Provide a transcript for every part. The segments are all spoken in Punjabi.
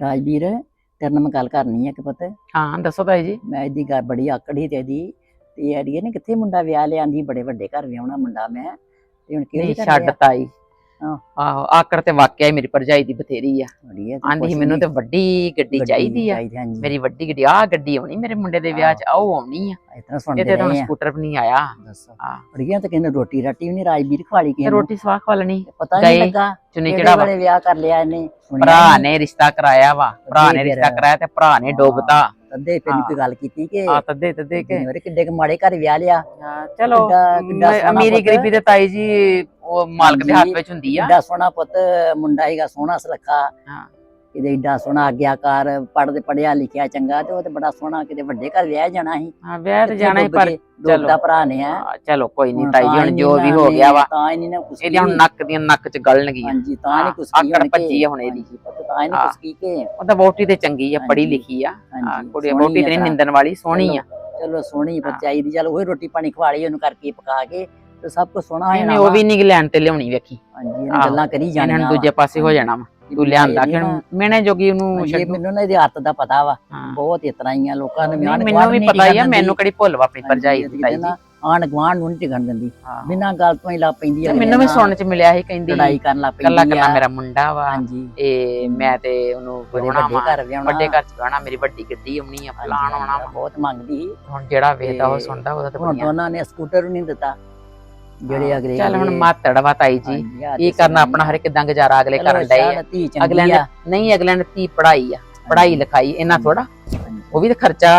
ਰਾਜਵੀਰ ਤੇਰੇ ਨਾਲ ਮੈਂ ਗੱਲ ਕਰਨੀ ਹੈ ਕਿ ਪੁੱਤ। ਹਾਂ ਦੱਸੋ ਤਾਈ ਜੀ। ਮੈਂ ਇਹਦੀ ਗੱਲ ਬੜੀ ਆਕੜੀ ਤੇ ਇਹਦੀ ਤੇ ਅੜੀਏ ਨੇ ਕਿੱਥੇ ਮੁੰਡਾ ਵਿਆਹ ਲਿਆਂਦੀ ਬੜੇ ਵੱਡੇ ਘਰ ਵਿਆਹਣਾ ਮੁੰਡਾ ਮੈਂ। ਤੇ ਹੁਣ ਕਿਹੜੀ ਛੱਡ ਤਾਈ। ਹਾਂ। ਆਹੋ ਆਕੜ ਤੇ ਵਾਕਿਆ ਹੀ ਮੇਰੀ ਭਰਜਾਈ ਦੀ ਬਥੇਰੀ ਆ। ਆਂਦੀ ਸੀ ਮੈਨੂੰ ਤੇ ਵੱਡੀ ਗੱਡੀ ਚਾਹੀਦੀ ਆ। ਮੇਰੀ ਵੱਡੀ ਗੱਡੀ ਆ ਗੱਡੀ ਆਉਣੀ ਮੇਰੇ ਮੁੰਡੇ ਦੇ ਵਿਆਹ 'ਚ ਆਓ ਆਉਣੀ ਆ। ਇਤਨਾ ਇਹ ਸੁਣਦੇ ਤੇ ਹੁਣ ਰਹੇ ਆ। ਸਕੂਟਰ ਵੀ ਨਹੀਂ ਆਇਆ। ਦੱਸੋ। ਹਾਂ। ਅੜੀਆਂ ਤਾਂ ਕਹਿੰਦੇ ਰੋਟੀ ਰਾਟੀ ਵੀ ਨਹੀਂ ਰਾਜਵੀਰ ਖਵਾਲੀ ਤੇ ਕਿਸੇ ਨੂੰ? ਰੋਟੀ ਸਵਾਹ ਖਵਾ ਲੈਣੀ। ਪਤਾ ਨਹੀਂ ਗਏ, ਲੱਗਾ ਚੁੰਨੀ ਕਿਹੜੇ ਚੜਾਵਾ ਵੇਲੇ ਵਿਆਹ ਕਰ ਲਿਆ ਇਹਨੇ ਸੁਣਿਆ ਭਰਾ ਨੀ। ਨੇ ਰਿਸ਼ਤਾ ਕਰਾਇਆ ਵਾ। ਭਰਾ ਨੇ। ਰਿਸ਼ਤਾ ਕਰਾਇਆ। ਤੇ ਭਰਾ ਨੇ ਡੋਬਤਾ। ਤੱਦੇ ਫਿਰ ਕੋਈ ਗੱਲ ਕੀਤੀ ਕਿ ਆ ਤੱਦੇ ਤੱਦੇ ਕੇ ਮੇਰੇ ਕਿੱਡੇ ਕੁ ਮਾੜੇ ਘਰ ਵਿਆਹ ਲਿਆ ਹਾਂ, ਚਲੋ ਅਮੀਰੀ। ਗਰੀਬੀ ਤੇ ਤਾਈ ਜੀ ਉਹ ਮਾਲਕ ਦੇ ਹੱਥ ਵਿੱਚ ਹੁੰਦੀ ਆ ਏਡਾ ਸੋਹਣਾ ਪੁੱਤ ਮੁੰਡਾ ਹੀਗਾ ਸੋਹਣਾ ਸੁਲੱਖਾ। ਕਿਤੇ ਏਡਾ ਸੋਹਣਾ ਆਗਿਆਕਾਰ ਪੜ੍ਹਦੇ ਪੜਿਆ ਲਿਖਿਆ ਚੰਗਾ ਤੇ ਉਹ ਤੇ ਬੜਾ ਸੋਹਣਾ ਕਿਤੇ ਵੱਡੇ ਘਰ ਵਿਆਹ ਜਾਣਾ ਸੀ। ਹਾਂ ਵਿਆਹ ਤੇ ਜਾਣਾ ਹੀ ਪਰ ਡੁੱਬਦਾ ਭਰਾ ਨੇ ਆ ਚਲੋ ਕੋਈ ਨਹੀਂ ਤਾਈ ਹੁਣ ਜੋ ਵੀ ਹੋ ਗਿਆ ਵਾ ਤਾਂ ਹੀ ਨਹੀਂ ਨਾ ਕੁਛ ਇਹਦੀ ਹੁਣ ਨੱਕ ਦੀਆਂ ਨੱਕ 'ਚ ਗਲਣਗੀਆਂ ਹਾਂਜੀ ਤਾਂ ਨਹੀਂ ਕੁਛ ਆਕੜ ਭੱਜੀ ਹੁਣ ਇਹਦੀ। ਤਾਂ ਹੀ। ਨਹੀਂ। ਕੁਛ ਕੀ ਕੇ ਉਹ ਤਾਂ ਵੋਟੀ ਤੇ ਚੰਗੀ ਆ ਪੜ੍ਹੀ ਲਿਖੀ ਆ। ਕੁੜੀ ਵੋਟੀ ਤੇ ਨਿੰਦਣ ਵਾਲੀ ਸੋਹਣੀ ਆ। ਚਲੋ ਸੋਹਣੀ ਬੱਚਾਈ ਦੀ ਚਲ ਉਹ ਰੋਟੀ ਪਾਣੀ ਖਵਾਲੀ ਉਹਨੂੰ ਕਰਕੇ ਪਕਾ ਕੇ ਤੇ ਸਭ ਕੁਝ ਸੋਹਣਾ ਹੋ ਇਹਨੇ ਜਾਣਾ ਉਹ ਵੀ। ਨਹੀਂ ਲੈਣ ਤੇ ਲਿਆਉਣੀ ਵੇਖੀ। ਹਾਂਜੀ ਇਹਨੇ। ਗੱਲਾਂ ਕਰੀ ਇਹਨਾਂ ਜਾਣੀਆਂ ਨੂੰ ਦੂਜੇ ਪਾਸੇ ਹੋ ਜਾਣਾ ਵਾ। ਤੂੰ ਲਿਆਂਦਾ ਕਿ ਮੈਨੇ ਜੋਗੀ ਉਹਨੂੰ ਛੱਡੂ। ਮੈਨੂੰ ਨਾ ਇਹਦੀ ਆਦਤ ਦਾ ਪਤਾ ਵਾ ਬਹੁਤ ਇਸ ਤਰ੍ਹਾਂ ਹੀ ਆ ਲੋਕਾਂ ਨੇ ਨਹੀਂ, ਆਂਢ ਮੈਨੂੰ ਵੀ ਨਹੀਂ ਪਤਾ ਹੀ ਆ ਮੈਨੂੰ ਕਿਹੜੀ ਭੁੱਲ ਵਾ ਆਪਣੀ ਹਾਂਜੀ, ਦੀ ਤਾਈ ਆਂਢ ਗੁਆਂਢ ਨੂੰ ਨੀ ਟਿਕਣ ਦਿੰਦੀ। ਬਿਨਾਂ ਗੱਲ ਤੋਂ ਹੀ ਲਾ ਪੈਂਦੀ ਆ ਮੈਨੂੰ ਵੀ ਸੁਣਨ ਚ ਮਿਲਿਆ ਸੀ ਕਹਿੰਦੀ ਲੜਾਈ ਕਰਨ ਲੱਗ ਕੱਲਾ ਪੈਂਦੀ ਕੱਲਾ ਆ। ਮੇਰਾ ਮੁੰਡਾ ਵਾ। ਹਾਂਜੀ। ਇਹ ਮੈਂ ਤੇ ਉਹਨੂੰ ਬੜੇ ਵਿਆਹੁਣਾ ਵੱਡੇ ਵਾ ਘਰ ਵਿਆਹਣਾ। ਵੱਡੇ ਘਰ ਚ ਵਿਆਹਣਾ ਮੇਰੀ ਵੱਡੀ ਗੱਡੀ ਆਉਣੀ ਆ ਫਲਾਣ ਆਉਣਾ ਬਹੁਤ ਮੰਗਦੀ। ਹੁਣ ਜਿਹੜਾ ਵੇਖਦਾ ਉਹ ਸੁਣਦਾ ਉਹਦਾ ਤਾਂ ਹੁਣ ਦੋਨਾਂ ਨੇ ਸਕੂਟਰ ਨਹੀਂ ਦਿੱਤਾ। ਜਿਹੜੇ ਅਗਲੇ ਚੱਲ ਹੁਣ ਮਾਤੜ ਵਾ ਤਾਈ ਜੀ। ਹਾਂਜੀ, ਇਹ ਕਰਨਾ ਆਪਣਾ। ਹਰ ਕਿਦਾਂ ਗੁਜ਼ਾਰਾ ਅਗਲੇ ਚਲੋ ਕਰਨ ਡਏ ਆ। ਧੀ ਚੰਗੀ ਅਗਲਿਆਂ ਨੇ ਆ। ਨਹੀਂ ਅਗਲਿਆਂ ਨੇ ਤੀ ਪੜਾਈ ਆ। ਪੜਾਈ ਲਿਖਾਈ ਇਹਨਾਂ ਥੋੜਾ ਉਹ ਵੀ ਤਾਂ ਖਰਚਾ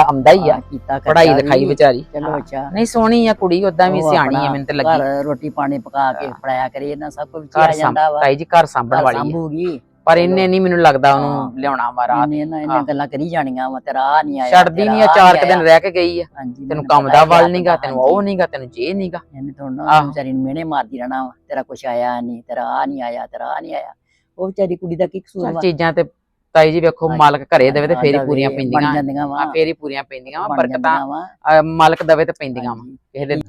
ਆਉਂਦਾ ਹੀ ਆ। ਹਾਂ, ਕੀਤਾ ਖਰਚਾ ਪੜਾਈ ਵੀ। ਲਿਖਾਈ ਵਿਚਾਰੀ। ਚਲੋ। ਅੱਛਾ। ਨਹੀਂ ਸੋਹਣੀ ਆ ਕੁੜੀ ਉਦਾਂ ਵੀ ਉਹ ਸਿਆਣੀ ਆ ਆਪਣਾ ਮੈਨੂੰ ਤੇ ਲੱਗੀ। ਘਰ ਰੋਟੀ ਪਾਣੀ ਪਕਾ ਕੇ ਹਾਂ। ਪੜਾਇਆ ਕਰੇ ਇਹਨਾਂ ਸਭ ਕੁਝ ਘਰ ਆ ਜਾਂਦਾ ਵਾ। ਤਾਈ ਜੀ ਘਰ ਸਾਂਭਣ ਘਰ ਵਾਲੀ ਆ। ਸੰਭੂਗੀ। ਪਰ ਇਹਨੇ ਨਹੀਂ ਮੈਨੂੰ ਲੱਗਦਾ। ਉਹਨੂੰ ਲਿਆਉਣਾ ਵਾ ਰਾਤ ਇਹਨੇ ਨਾ। ਇਹਨੇ ਗੱਲਾਂ ਕਰੀ ਜਾਣੀਆਂ ਵਾ ਤੇਰਾ ਆ ਨਹੀਂ ਆਇਆ ਛੱਡਦੀ ਨਹੀਂ ਆ ਚਾਰ ਕੁ ਦਿਨ। ਰਹਿ ਕੇ ਗਈ ਆ ਤੈਨੂੰ ਕੰਮ ਦਾ ਵੱਲ ਨਹੀਂਗਾ ਤੈਨੂੰ। ਉਹ ਨਹੀਂਗਾ ਤੈਨੂੰ ਜੇ ਨਹੀਂਗਾ ਇਹਨੇ ਤਾਂ ਨਾ ਆਹੋ। ਵਿਚਾਰੀ ਨੂੰ ਮਿਹਣੇ ਮਾਰਦੀ ਰਹਿਣਾ ਵਾ ਤੇਰਾ ਕੁਛ ਆਇਆ ਨਹੀਂ ਤੇਰਾ ਆ ਨਹੀਂ ਆਇਆ ਤੇਰਾ ਆ ਨਹੀਂ ਆਇਆ ਉਹ ਵਿਚਾਰੀ ਕੁੜੀ ਦਾ ਕੀ ਕਸੂਰ ਵਾ ਚੀਜ਼ਾਂ ਤੇ ਤਾਈ ਜੀ ਵੇਖੋ। ਮਾਲਕ ਘਰੇ ਦੇਵੇ ਤੇ ਫੇਰ ਹੀ ਪੂਰੀਆਂ ਪੈਂਦੀਆਂ ਆ ਫੇਰ ਹੀ ਪੂਰੀਆਂ ਪੈਂਦੀਆਂ ਵਾ ਬਰਕਤਾਂ ਮਾਲਕ ਦਵੇ ਤੇ ਪੈਂਦੀਆਂ ਵਾ ਕਿਸੇ ਦੇ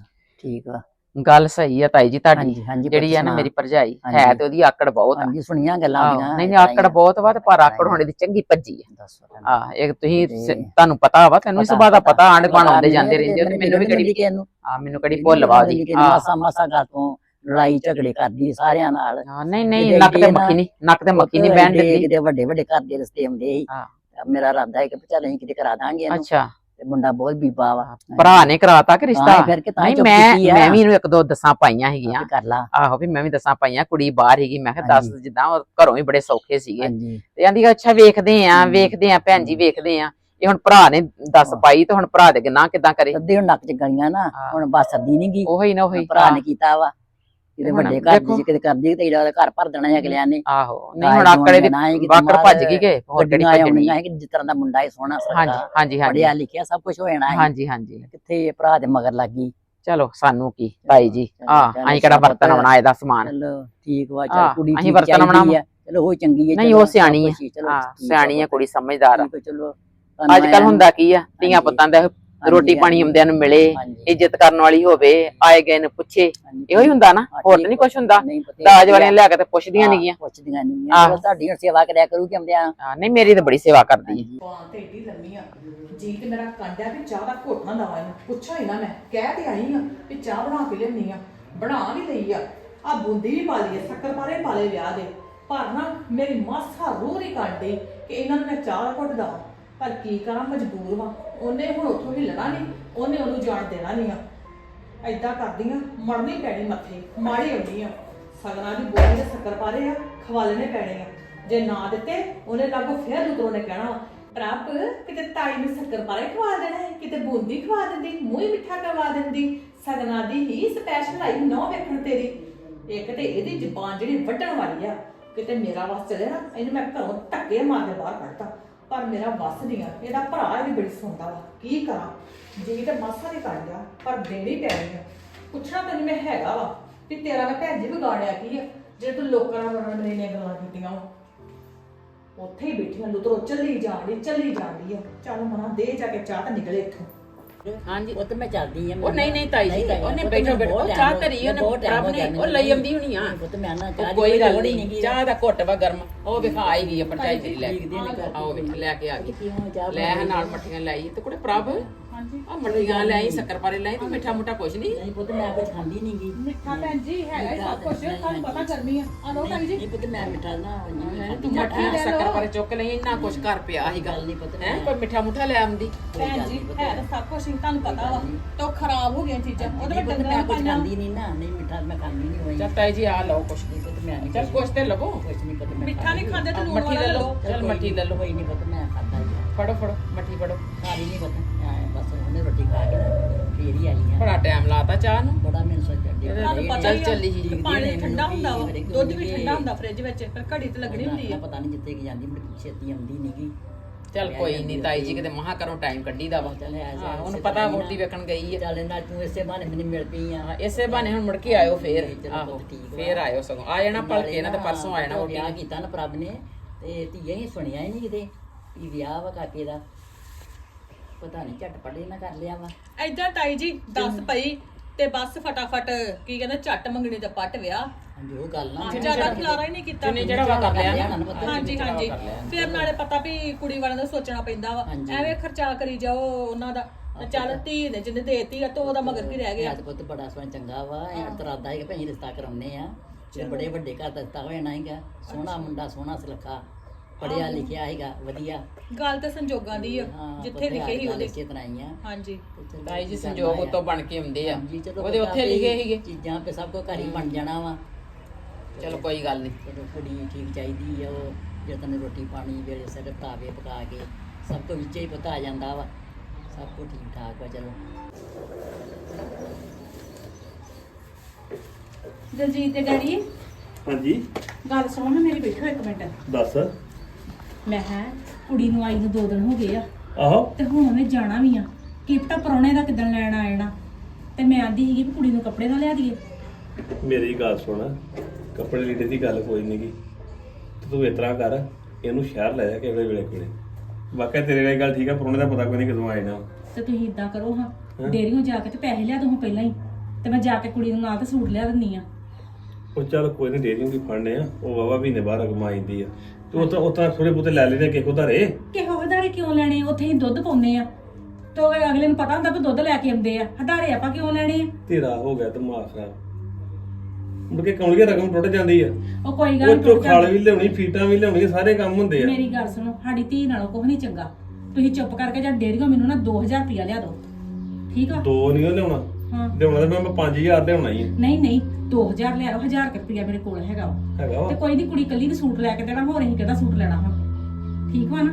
ਠੀਕ ਵਾ ਗੱਲ ਸਹੀ ਆ ਤਾਈ ਜੀ ਤੁਹਾਡੀ ਹਾਂਜੀ ਹਾਂਜੀ ਜਿਹੜੀ ਆ ਨਾ ਮੇਰੀ ਭਰਜਾਈ ਹਾਂਜੀ। ਹੈ ਤੇ ਉਹਦੀ ਆਕੜ ਬਹੁਤ ਆ। ਹਾਂਜੀ ਸੁਣੀਆਂ ਗੱਲਾਂ ਆਹੋ, ਦੀਆਂ ਨਹੀਂ ਨਹੀਂ ਆਕੜ ਬਹੁਤ ਵਾ ਤੇ ਪਰ ਆਕੜ ਹੋਣੇ ਦੀ ਚੰਗੀ ਭੱਜੀ ਆ। ਦੱਸੋ ਆ ਇੱਕ ਤੁਸੀਂ ਸ- ਤੇ- ਤੁਹਾਨੂੰ ਪਤਾ ਵਾ ਤੈਨੂੰ ਇਸ ਪਤਾ- ਬਾਤ ਦਾ ਪਤਾ- ਆਂਢ ਗੁਆਂਢ ਆਉਂਦੇ ਜਾਂਦੇ ਰਹਿੰਦੇ ਤੇ ਮੈਨੂੰ ਵੀ ਨੂੰ ਆ ਮੈਨੂੰ ਕਿਹੜੀ ਭੁੱਲ ਵਾ ਉਹਦੀ ਆ ਮਾਸਾ ਮਾਸਾ ਗੱਲ ਤੋਂ ਲੜਾਈ ਝਗੜੇ ਕਰਦੀ ਸਾਰਿਆਂ ਨਾਲ। ਹਾਂ, ਨਹੀਂ ਨਹੀਂ ਨੱਕ ਤੇ ਇਹ ਨਾ- ਮੱਖੀ ਨਹੀਂ ਨੱਕ ਤੇ ਮੱਖੀ ਨਹੀਂ ਬਹਿਣ ਦਿੰਦੀ ਕਿਤੇ ਵੱਡੇ ਵੱਡੇ ਘਰ ਦੇ ਰਸਤੇ ਆਉਂਦੇ ਸੀ। ਹਾਂ। ਮੇਰਾ ਇਰਾਦਾ ਹੈ ਕਿ ਚੱਲ ਅਸੀਂ ਕਿਤੇ ਕਰਾ ਦਾਂਗੇ ਇਹਨੂੰ। ਅੱਛਾ। ਤੇ ਮੁੰਡਾ ਬਹੁਤ ਬੀਬਾ ਵਾ। ਭਰਾ ਨੇ ਕਰਾਤਾ ਕਿ ਰਿਸ਼ਤਾ? ਹੀ ਫਿਰ ਕਿ ਤਾਂ ਹੀ ਨਹੀਂ ਚੁੱਪ ਮੈਂ ਆ। ਮੈਂ ਵੀ ਇਹਨੂੰ ਇੱਕ ਦੋ ਦਸਾਂ ਪਾਈਆਂ ਹੈਗੀਆਂ ਕਰ ਲਾ। ਆਹੋ ਵੀ ਮੈਂ ਵੀ ਦਸਾਂ ਪਾਈਆਂ ਕੁੜੀ ਬਾਹਰ ਹੈਗੀ ਮੈਂ ਕਿਹਾ ਦੱਸ ਹਾਂਜੀ। ਜਿੱਦਾਂ ਉਹ ਘਰੋਂ ਹੀ ਬੜੇ ਸੌਖੇ ਸੀਗੇ। ਹਾਂਜੀ। ਤੇ ਆਂਦੀ ਅੱਛਾ ਵੇਖਦੇ ਆ ਹਮ। ਵੇਖਦੇ ਆ ਭੈਣ ਜੀ ਵੇਖਦੇ ਆ। ਇਹ ਹੁਣ ਭਰਾ ਨੇ ਦੱਸ ਹਾਂ। ਪਾਈ ਤੇ ਹੁਣ ਭਰਾ ਦੇ ਗਨਾਹ ਕਿਦਾਂ ਕਰੇ? ਅੱਧੇ ਹੁਣ ਨੱਕ ਚ ਗਲੀਆਂ ਨਾ ਹਾਂ। ਹੁਣ ਬਸ ਅੱਧੀ ਨਹੀਂ ਗਈ। ਉਹੀ ਨਾ ਉਹੀ। ਭਰਾ ਨੇ ਕੀਤਾ ਵਾ। ਹੁਣ ਵੱਡੇ ਘਰ। ਦੀ ਕਿਤੇ ਕਰਦੀ ਤੇ ਇਹਦਾ ਘਰ ਭਰ ਦੇਣਾ ਹੈ ਅਗਲਿਆਂ ਨੇ। ਆਹੋ ਨਹੀਂ ਹੁਣ ਆਕੜੇ ਦੀ ਵਾਕੜ ਭੱਜ ਗਈ ਕਿ ਹੋਰ ਕਿਹੜੀ ਭੱਜਣੀ? ਹੈ ਕਿ ਜਿਸ ਤਰ੍ਹਾਂ ਦਾ ਮੁੰਡਾ ਹੈ ਸੋਹਣਾ ਹਾਂਜੀ ਹਾਂਜੀ ਹਾਂਜੀ। ਪੜਿਆ ਲਿਖਿਆ ਸਭ ਕੁਝ ਹੋ ਜਾਣਾ ਹੈ। ਹਾਂਜੀ ਹਾਂਜੀ। ਕਿੱਥੇ ਇਹ ਭਰਾ ਦੇ ਮਗਰ ਲੱਗ ਗਈ। ਚਲੋ ਸਾਨੂੰ ਕੀ? ਤਾਈ ਜੀ ਆ ਅਸੀਂ ਕਿਹੜਾ ਬਰਤਨ ਆਉਣਾ ਇਹਦਾ ਸਮਾਨ? ਚਲੋ ਠੀਕ ਵਾ ਹਾਂ, ਚਲ ਕੁੜੀ ਅਸੀਂ ਬਣਾਵਾਂ। ਹੈ ਚਲੋ ਉਹ ਚੰਗੀ ਹੈ ਨਹੀਂ, ਉਹ ਸਿਆਣੀ ਹੈ। ਹੀ, ਹਾਂ ਸਿਆਣੀ ਆ ਕੁੜੀ ਸਮਝਦਾਰ ਆ। ਹੈ, ਚਲੋ ਅੱਜ ਕੱਲ ਹੁੰਦਾ ਕੀ ਆ? ਧੀਆਂ। ਪੁੱਤਾਂ ਦਾ ਰੋਟੀ ਪਾਣੀ ਹੁੰਦਿਆਂ ਨੂੰ ਮਿਲੇ ਇੱਜ਼ਤ ਕਰਨ ਵਾਲੀ ਹੋਵੇ ਆਏ ਗਏ ਨੂੰ ਪੁੱਛੇ ਇਹੋ ਹੀ ਹੁੰਦਾ ਨਾ ਹੋਰ ਨਹੀਂ ਕੁਝ ਹੁੰਦਾ। ਦਾਜ ਵਾਲੀਆਂ ਲਿਆ ਕੇ ਤੇ ਪੁੱਛਦੀਆਂ ਹਾਂ, ਨਹੀਂਗੀਆਂ ਪੁੱਛਦੀਆਂ ਨਹੀਂ ਆਹ। ਚਲੋ ਤੁਹਾਡੀ ਸੇਵਾ ਕਰਿਆ ਕਰੂਗੀ ਆਉਂਦਿਆਂ। ਹਾਂ, ਨਹੀਂ ਮੇਰੀ ਤਾਂ ਬੜੀ ਸੇਵਾ ਕਰਦੀ ਹੈ ਬਾਂ ਤੇ ਏਡੀ ਲੰਮੀ ਆ। ਜੀ ਤੇ ਮੇਰਾ ਕਾਂਡਿਆ ਵੀ ਚਾਹ ਦਾ ਘੁੱਟ ਨਾ ਦਵਾਂ ਇਹਨੂੰ। ਪੁੱਛਾਂ ਹੀ ਨਾ ਮੈਂ ਕਹਿ ਤੇ ਆਈ ਆ ਵੀ ਚਾਹ ਬਣਾ ਕੇ ਲਿਆਉਣੀ ਆ। ਬਣਾ ਵੀ ਲਈ ਆ। ਆ ਬੂੰਦੀ ਵੀ ਪਾ ਲਈ ਆ ਸ਼ੱਕਰ ਪਾਰੇ ਪਾ ਲਏ ਵਿਆਹ ਦੇ। ਪਰ ਨਾ ਮੇਰੀ ਮਾਸਾ ਰੂਹ ਨਹੀਂ ਕਾਂਡੀ ਕਿ ਇਹਨਾਂ ਨੂੰ ਮੈਂ ਚਾਹ ਦਾ ਘੁੱਟ ਦਵਾਂ। ਪਰ ਕੀ ਕਰਾਂ ਮਜਬੂਰ ਵਾਂ। ਉਹਨੇ ਹੁਣ ਉੱਥੋਂ ਹਿੱਲਣਾ ਨਹੀਂ ਉਹਨੇ ਉਹਨੂੰ ਜਾਣ ਦੇਣਾ ਨਹੀਂ ਆ। ਐਦਾਂ ਕਰਦੀ ਆ ਮਰਨੀ ਪੈਣੀ ਮੱਥੇ ਮਾੜੀ ਆਉਣੀ ਆ। ਸਗਨਾ ਦੀ ਬੋਲੀ ਦੇ ਸ਼ੱਕਰ ਪਾਰੇ ਆ ਖਵਾਲਣੇ ਪੈਣੇ ਆ। ਜੇ ਨਾ ਦਿੱਤੇ ਉਹਨੇ ਲਾਗੋ ਫੇਰ ਦੂਤਰੋਂ ਨੇ ਕਹਿਣਾ ਵਾ, ਪ੍ਰਭ ਕਿਤੇ ਤਾਈ ਨੂੰ ਸ਼ੱਕਰ ਪਾਰੇ ਖਵਾ ਦੇਣਾ ਹੈ ਕਿਤੇ ਬੂੰਦੀ ਖਵਾ ਦਿੰਦੀ ਮੂੰਹ ਹੀ ਮਿੱਠਾ ਕਰਵਾ ਦਿੰਦੀ ਸਗਨਾ ਦੀ ਹੀ ਸਪੈਸ਼ਲ ਆਈ ਨੌ ਵੇਖਣ ਤੇਰੀ। ਇੱਕ ਤੇ ਇਹਦੀ ਜ਼ੁਬਾਨ ਜਿਹੜੀ ਵੱਢਣ ਵਾਲੀ ਆ ਕਿਤੇ ਮੇਰਾ ਵਸ ਚਲੇ ਨਾ ਇਹਨੂੰ ਮੈਂ ਘਰੋਂ ਧੱਕੇ ਮਾਰ ਕੇ ਬਾਹਰ ਕੱਢਤਾ। ਪਰ ਮੇਰਾ ਵਸ ਨਹੀਂ ਆ, ਇਹਦਾ ਭਰਾ ਇਹਦੀ ਬੜੀ ਸੁਣਦਾ ਵਾ। ਕੀ ਕਰਾਂ? ਜੀ ਤੇ ਮਾਸਾ ਨਹੀਂ ਕਰ ਲਿਆ ਪਰ ਦੇਣੀ ਪੈਣੀ ਆ। ਪੁੱਛਣਾ ਤੈਨੂੰ ਮੈਂ ਹੈਗਾ ਵਾ ਵੀ ਤੇਰਾ ਮੈਂ ਭੈਣ ਜੀ ਵਿਗਾੜਿਆ ਕੀ ਆ? ਜੇ ਤੂੰ ਲੋਕਾਂ ਨਾਲ ਮਰਨ ਮੇਰੇ ਗੱਲਾਂ ਕੀਤੀਆਂ ਵਾ। ਉੱਥੇ ਹੀ ਬੈਠੀ ਹਾਂ ਲੁਤਰੋ ਚੱਲੀ ਜਾਂਦੀ ਚੱਲੀ ਜਾਂਦੀ ਆ। ਚੱਲ ਮਨਾ, ਦੇ ਜਾ ਕੇ ਚਾਹ ਤਾਂ ਨਿਕਲੇ ਇੱਥੋਂ। ਹਾਂਜੀ। ਉਹ ਤੇ ਮੈਂ ਚੱਲਦੀ ਆ ਉਹ ਨਹੀਂ ਨਹੀਂ ਤਾਈ ਜੀ ਉਹਨੇ ਬੈਠੋ ਬੈਠੋ ਉਹ ਚਾਹ ਧਰੀ ਉਹਨੇ ਪ੍ਰਭ ਨੇ ਉਹ ਲਈ ਆਉਂਦੀ ਹੋਣੀ ਆ। ਮੈਂ ਨਾ ਕੋਈ ਗੱਲ ਨਹੀਂ ਚਾਹ ਦਾ ਘੁੱਟ ਵਾ ਗਰਮ ਉਹ ਵਿਖਾ ਆਈ ਗਈ ਆ ਤੇਰੀ ਲੈ ਕੇ। ਆਓ ਵੇਖ ਲੈ ਕੇ ਆ ਗਈ। ਲੈ ਨਾਲ ਮੱਠੀਆਂ ਲਾਈ ਤੇ ਕੁੜੇ ਪ੍ਰਭ। ਹਾਂਜੀ। ਆ ਮੱਠੀਆਂ ਲੈ ਸ਼ੱਕਰ ਪਾਰੇ ਲੈ ਤੂੰ ਮਿੱਠਾ ਮੁੱਠਾ ਕੁਛ ਨਹੀਂ। ਨਹੀਂ ਪੁੱਤ ਮੈਂ ਕੁਝ ਖਾਂਦੀ ਨਹੀਂ ਗੀ। ਮਿੱਠਾ ਭੈਣ ਜੀ ਹੈਗਾ ਹੀ ਸਭ ਕੁਝ ਤੁਹਾਨੂੰ ਪਤਾ ਗਰਮੀ ਆ। ਆ ਲਓ ਭੈਣ ਜੀ। ਇਹ ਪੁੱਤ ਮੈਂ ਮਿੱਠਾ ਨਾ ਤੂੰ ਮੱਠੀਆਂ ਸ਼ੱਕਰ ਪਾਰੇ ਚੁੱਕ ਲਈ ਇੰਨਾ ਕੁਛ ਘਰ ਪਿਆ ਸੀਗਾ। ਗੱਲ ਨਹੀਂ ਪੁੱਤ ਹੈ ਕੋਈ ਮਿੱਠਾ ਮੁੱਠਾ ਲੈ ਆਉਂਦੀ। ਭੈਣ ਜੀ ਹੈ ਤਾਂ ਸਭ ਕੁਝ ਤੁਹਾਨੂੰ ਪਤਾ ਵਾ। ਤਾਂ ਖਰਾਬ ਹੋ ਗਈਆਂ ਚੀਜ਼ਾਂ ਉਹਦੇ ਵਿੱਚ ਮੈਂ ਡੰਗਰਾਂ ਕੁਝ ਖਾਂਦੀ ਨਹੀਂ ਨਾ ਨਹੀਂ ਮਿੱਠਾ ਮੈਂ ਖਾਂਦੀ ਨਹੀਂ ਹੋਈ। ਚੱਲ ਤਾਈ ਜੀ ਆ ਲਓ ਕੁਛ। ਨਹੀਂ ਪੁੱਤ ਮੈਂ ਨਹੀਂ ਚੱਲ ਕੁਛ ਤੇ ਲਵੋ। ਕੁਝ ਨਹੀਂ ਪੁੱਤ ਮੈਂ ਮਿੱਠਾ ਨਹੀਂ ਖਾਂਦੇ। ਤੇ ਲੂਣ ਮੱਠੀ ਵਾਲਾ ਲੈ ਲੈ ਲਓ। ਚੱਲ ਮੱਠੀ ਲੈ ਲਓ। ਕੋਈ ਨਹੀਂ ਪੁੱਤ ਮੈਂ ਖਾਂਦਾ। ਫੜੋ ਫੜੋ ਮੱਠੀ ਫੜੋ। ਖਾਲੀ ਨਹੀਂ ਪੁੱਤ ਬਸ ਉਹਨੇ ਰੋਟੀ ਖਾ ਕੇ ਫੇਰ ਹੀ ਆਈ ਆ। ਬੜਾ ਟਾਈਮ ਲਾਤਾ ਚਾਹ ਨੂੰ। ਬੜਾ ਮੈਨੂੰ ਸੋਚ ਤੁਹਾਨੂੰ ਪਤਾ ਚੱਲ ਹੀ ਚੱਲੀ ਸੀ। ਪਾਣੀ ਠੰਡਾ ਹੁੰਦਾ ਵਾ। ਦੁੱਧ ਵੀ ਠੰਡਾ ਹੁੰਦਾ ਫ੍ਰਿਜ ਵਿੱਚ ਪਰ ਘੜੀ ਤੇ ਲੱਗਣੀ ਹੁੰਦੀ ਆ। ਪਤਾ ਨਹੀਂ ਜਿੱਥੇ ਕਿ ਜਾਂਦੀ ਮੁੜ ਕੇ ਛੇਤੀ ਆਉਂਦੀ ਨਹੀਂਗੀ ਚੱਲ ਕੋਈ ਨਹੀਂ ਤਾਈ ਜੀ ਕਿਤੇ ਮਹਾ ਕਰੋ ਟਾਈਮ ਕੱਢੀ ਦਾ ਵਾ। ਚੱਲ ਆ ਜਾ ਉਹਨੂੰ ਪਤਾ ਵੋਟੀ ਵੇਖਣ ਗਈ ਹੈ ਚੱਲ ਨਾਲ ਤੂੰ ਇਸੇ ਬਹਾਨੇ ਮੈਨੂੰ ਮਿਲ ਪਈ ਆ। ਇਸੇ ਬਹਾਨੇ ਹੁਣ ਮੁੜ ਕੇ ਆਇਓ ਫੇਰ। ਆਹੋ। ਫੇਰ ਆਇਓ ਸਗੋਂ। ਆ ਜਾਣਾ ਭਲਕੇ ਨਾ ਤੇ ਪਰਸੋਂ ਆ ਜਾਣਾ ਵੋਟੀ। ਵਿਆਹ ਕੀਤਾ ਨਾ ਪ੍ਰਭ ਨੇ ਤੇ ਧੀਏ ਹੀ ਸੁਣਿਆ ਹੀ ਨਹੀਂ ਕਿਤੇ। ਵੀ ਵਿਆਹ ਵਾ ਕਾਕੇ ਦਾ। ਪਤਾ ਨਹੀਂ ਝਟ ਪੜੇ ਨਾ ਕਰ ਲਿਆ ਵਾ। ਏਦਾਂ ਤਾਈ ਜੀ ਦੱਸ ਪਈ ਤੇ ਬਸ ਫਟਾਫਟ ਕੀ ਕਹਿੰਦੇ ਝੱਟ ਮੰਗਣੀ ਤੇ ਪੱਟ ਵਿਆਹ। ਹਾਂਜੀ ਉਹ ਗੱਲ ਨਾ ਜ਼ਿਆਦਾ ਖਲਾਰਾ ਹੀ ਨਹੀਂ ਕੀਤਾ। ਜਿੰਨੇ ਜਿਹੜਾ ਵਾ ਕਰ ਲਿਆ। ਨਾ ਹਾਂਜੀ ਹਾਂਜੀ। ਫਿਰ ਨਾਲੇ ਪਤਾ ਵੀ ਕੁੜੀ ਵਾਲਿਆਂ ਦਾ ਸੋਚਣਾ ਪੈਂਦਾ ਵਾ। ਐਵੇਂ ਖਰਚਾ ਕਰੀ ਜਾਓ ਉਹਨਾਂ ਦਾ। ਚੱਲ ਧੀ ਨੇ ਜਿੰਨੇ ਦੇਤੀ ਆ ਤੇ ਉਹਦਾ ਮਗਰ ਕੀ ਰਹਿ ਗਿਆ? ਪੁੱਤ ਬੜਾ ਸੋਹਣਾ ਚੰਗਾ ਵਾ। ਯਾਰ ਤਰਾਦਾ ਹੈਗਾ ਭਈ ਰਿਸ਼ਤਾ ਕਰਾਉਨੇ ਆ। ਤੇ ਬੜੇ ਵੱਡੇ ਘਰ ਦਾ ਰਿਸ਼ਤਾ ਹੋ ਹੈਗਾ ਸੋਹਣਾ ਮੁੰਡਾ ਸੋਹਣਾ ਸੁਲੱਖਾ ਪੜਿਆ ਲਿਖਿਆ ਹੈਗਾ ਵਧੀਆ। ਗੱਲ ਤੇ ਸੰਜੋਗਾਂ ਦੀ ਆ ਹਾਂ, ਜਿੱਥੇ ਲਿਖੇ ਗੱਲ ਉਹਦੇ। ਇਸੇ ਤਰ੍ਹਾਂ ਹੀ ਆ। ਹਾਂਜੀ। ਤੇ ਤਾਈ ਜੀ ਸੰਜੋਗ ਉਤੋਂ ਬਣ ਕੇ ਆਉਂਦੇ ਆ। ਹਾਂਜੀ ਚਲੋ ਉਹਦੇ ਉੱਥੇ ਲਿਖੇ ਸੀਗੇ। ਚੀਜ਼ਾਂ ਤੇ ਸਭ ਕੁਝ ਘਰ ਹੀ ਬਣ ਜਾਣਾ ਵਾ। ਚਲੋ ਕੋਈ ਗੱਲ ਨਹੀਂ ਚਲੋ ਕੁੜੀ ਠੀਕ ਚਾਹੀਦੀ ਆ ਉਹ ਜੇ ਤੈਨੂੰ ਰੋਟੀ ਪਾਣੀ ਵੇਲੇ ਸਿਰ ਪਕਾਵੇ ਪਕਾ ਕੇ ਸਭ ਕੁਝ ਵਿੱਚੇ ਹੀ ਪਤਾ ਆ ਜਾਂਦਾ ਵਾ। ਸਭ ਕੁਝ ਠੀਕ ਠਾਕ ਵਾ ਚਲੋ। ਦਲਜੀਤ ਦੇ ਡੈਡੀ ਹਾਂਜੀ। ਗੱਲ ਸੁਣੋ ਨਾ ਮੇਰੀ ਬੈਠੋ ਇੱਕ ਮਿੰਟ। ਦੱਸ। ਮੈਂ ਹੈ ਕੁੜੀ ਨੂੰ ਆਈ ਨੂੰ ਦੋ ਦਿਨ ਹੋ ਗਏ ਆ। ਆਹੋ। ਤੇ ਹੁਣ ਉਹਨੇ ਜਾਣਾ ਵੀ ਆ। ਕੀ ਪਤਾ ਪਰੌਣੇ ਦਾ ਕਿਦਾਂ ਲੈਣ ਆ ਜਾਣਾ। ਤੇ ਮੈਂ ਆਂਦੀ ਸੀਗੀ ਵੀ ਕੁੜੀ ਨੂੰ ਕੱਪੜੇ ਨਾ ਲਿਆ ਦਈਏ। ਮੇਰੀ ਗੱਲ ਸੁਣ। ਕੱਪੜੇ ਲੀੜੇ ਦੀ ਗੱਲ ਕੋਈ ਨਹੀਂਗੀ ਤੇ ਤੂੰ ਇਸ ਤਰ੍ਹਾਂ ਕਰ। ਇਹਨੂੰ ਸ਼ਹਿਰ ਲੈ ਜਾ ਕਿਹੜੇ ਵੇਲੇ ਕੋਲੇ। ਵਾਕਿਆ ਤੇਰੇ ਵਾਲੀ ਗੱਲ ਠੀਕ ਆ ਪਰੋਣੇ ਦਾ ਪਤਾ ਕੋਈ ਨਹੀਂ ਕਦੋਂ ਆਏ ਨਾ ਤੇ ਤੁਸੀਂ ਇਦਾਂ ਕਰੋ ਹਾਂ। ਡੇਰੀਓਂ ਜਾ ਕੇ ਤੇ ਪੈਸੇ ਲਿਆ ਦੋ ਪਹਿਲਾਂ ਹੀ। ਤੇ ਮੈਂ ਜਾ ਕੇ ਕੁੜੀ ਨੂੰ ਨਾਲ ਤੇ ਸੂਟ ਲਿਆ ਦਿੰਨੀ ਆ। ਉਹ ਚੱਲ ਕੋਈ ਨਹੀਂ ਡੇਰੀਆਂ ਵੀ ਫੜਨੇ ਆ। ਉਹ ਵਾਵਾ ਮਹੀਨੇ ਬਾਅਦ ਅਗਮਾਈਂਦੀ ਆ। ਤੂੰ ਉਤਾਂ ਉਤਾਂ ਥੋੜੇ ਬਹੁਤੇ ਲੈ ਲੈਣੇ ਕਿਹੋ ਧਾਰੇ। ਕਿਹੋ ਹਦਾਰੇ ਕਿਉਂ ਲੈਣੇ ਉੱਥੇ ਹੀ ਦੁੱਧ ਪਾਉਨੇ ਆ। ਤੇ ਉਹ ਅਗਲੇ ਨੂੰ ਪਤਾ ਹੁੰਦਾ ਵੀ ਦੁੱਧ ਲੈ ਕੇ ਆਉਂਦੇ ਆ। ਹਦਾਰੇ ਆਪਾਂ ਕਿਉਂ ਲੈਣੇ ਆ? ਤੇਰਾ ਹੋ ਗਿਆ ਦਿਮਾਗ ਖਰਾਬ। ਮੁੜ ਕੇ ਕੌਣੀਆਂ ਰਕਮ ਟੁੱਟ ਜਾਂਦੀ ਆ। ਉਹ ਕੋਈ ਗੱਲ ਉਹ ਨੀ, ਚੋਂ ਖਾਲ। ਵੀ ਲਿਆਉਣੀ ਫੀਟਾਂ ਵੀ ਲਿਆਉਣੀਆਂ ਸਾਰੇ ਕੰਮ ਹੁੰਦੇ ਆ। ਮੇਰੀ ਗੱਲ ਸੁਣੋ ਸਾਡੀ ਧੀ ਨਾਲੋਂ ਕੁਝ ਨਹੀਂ ਚੰਗਾ। ਤੁਸੀਂ ਚੁੱਪ ਕਰਕੇ ਜਾਂ ਡੇਰੀਓ ਮੈਨੂੰ ਨਾ 2000 ਰੁਪਇਆ ਲਿਆ ਦਿਓ। ਠੀਕ ਆ? ਦੋ ਨਹੀਂ ਉਹ ਲਿਆਉਣਾ। ਹਾਂ। ਲਿਆਉਣਾ ਤਾਂ ਮੈਂ 5000 ਲਿਆਉਣਾ ਹੀ ਆ। ਨਹੀਂ ਨਹੀਂ। 2000 ਲੈ ਆਓ 1000 ਰੁਪਇਆ ਮੇਰੇ ਕੋਲ ਹੈਗਾ ਵਾ। ਹੈਗਾ ਵਾ। ਤੇ ਕੋਈ ਨਹੀਂ ਕੁੜੀ ਕੱਲੀ ਨੂੰ ਸੂਟ ਲੈ ਕੇ ਦੇਣਾ ਹੋਰ ਅਸੀਂ ਕਿਹਦਾ ਸੂਟ ਲੈਣਾ ਹੁਣ ਠੀਕ ਵਾ ਨਾ?